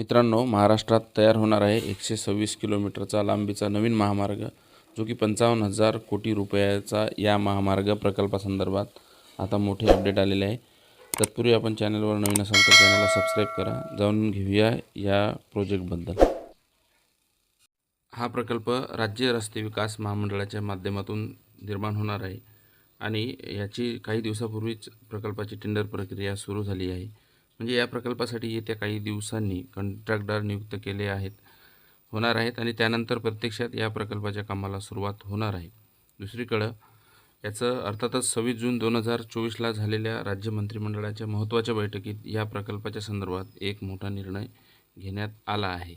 मित्रांनो महाराष्ट्रात तयार होणार आहे एकशे सव्वीस किलोमीटरचा लांबीचा नवीन महामार्ग जो की पंचावन्न हजार कोटी रुपयाचा या महामार्ग प्रकल्पासंदर्भात आता मोठे अपडेट आलेले आहे. तत्पूर्वी आपण चॅनलवर नवीन असाल तर चॅनलला सबस्क्राईब करा जाणून घेऊया या प्रोजेक्टबद्दल. हा प्रकल्प राज्य रस्ते विकास महामंडळाच्या माध्यमातून निर्माण होणार आहे आणि याची काही दिवसापूर्वीच प्रकल्पाची टेंडर प्रक्रिया सुरू झाली आहे. म्हणजे या प्रकल्पासाठी येत्या काही दिवसांनी कंत्राटदार नियुक्त केले आहेत होणार आहेत आणि त्यानंतर प्रत्यक्षात या प्रकल्पाच्या कामाला सुरुवात होणार आहे. दुसरीकडं याचं अर्थातच सव्वीस जून दोन हजार चोवीसला झालेल्या राज्य मंत्रिमंडळाच्या महत्त्वाच्या बैठकीत या प्रकल्पाच्या संदर्भात एक मोठा निर्णय घेण्यात आला आहे.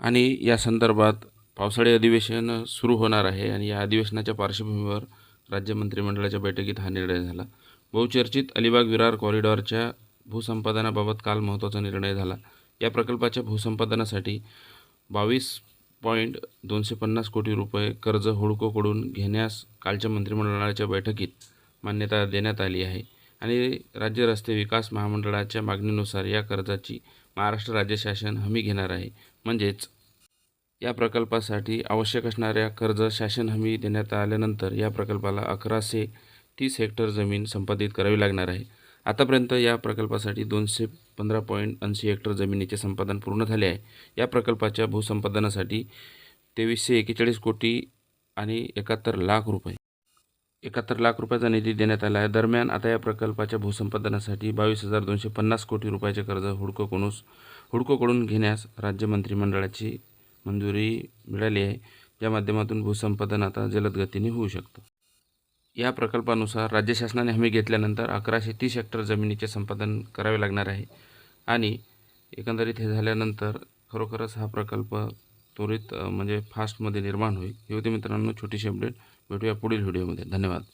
आणि या संदर्भात पावसाळी अधिवेशन सुरू होणार आहे आणि या अधिवेशनाच्या पार्श्वभूमीवर राज्य मंत्रिमंडळाच्या बैठकीत हा निर्णय झाला. बहुचर्चित अलिबाग विरार कॉरिडॉरच्या भूसंपादनाबाबत काल महत्त्वाचा निर्णय झाला. या प्रकल्पाच्या भूसंपादनासाठी बावीस पॉईंट दोनशे पन्नास कोटी रुपये कर्ज हुडकोकडून घेण्यास कालच्या मंत्रिमंडळाच्या बैठकीत मान्यता देण्यात आली आहे आणि राज्य रस्ते विकास महामंडळाच्या मागणीनुसार या कर्जाची महाराष्ट्र राज्य शासन हमी घेणार आहे. म्हणजेच या प्रकल्पासाठी आवश्यक असणाऱ्या कर्ज शासन हमी देण्यात आल्यानंतर या प्रकल्पाला अकराशे तीस हेक्टर जमीन संपादित करावी लागणार आहे. आतापर्यंत या प्रकल्पासाठी दोनशे पंधरा पॉईंट ऐंशी हेक्टर जमिनीचे संपादन पूर्ण झाले आहे. या प्रकल्पाच्या भूसंपादनासाठी तेवीसशे एकेचाळीस कोटी आणि एकाहत्तर लाख रुपये. एकाहत्तर लाख रुपयाचा निधी देण्यात आला आहे. दरम्यान आता या प्रकल्पाच्या भूसंपादनासाठी बावीस हजार दोनशे पन्नास कोटी रुपयाचे कर्ज हुडकोकडून हुडकोकडून घेण्यास राज्य मंत्रिमंडळाची मंजुरी मिळाली आहे. ज्या माध्यमातून भूसंपादन आता जलद गतीने होऊ शकतं. या प्रकल्पानुसार राज्य शासनाने हमी घेतल्यानंतर अकराशे तीस हेक्टर जमिनीचे संपादन करावे लागणार आहे. आणि एकंदरीत हे झाल्यानंतर खरोखरच हा प्रकल्प त्वरित म्हणजे फास्टमध्ये निर्माण होईल. हे होते मित्रांनो छोटीशी अपडेट भेटूया पुढील व्हिडिओमध्ये धन्यवाद.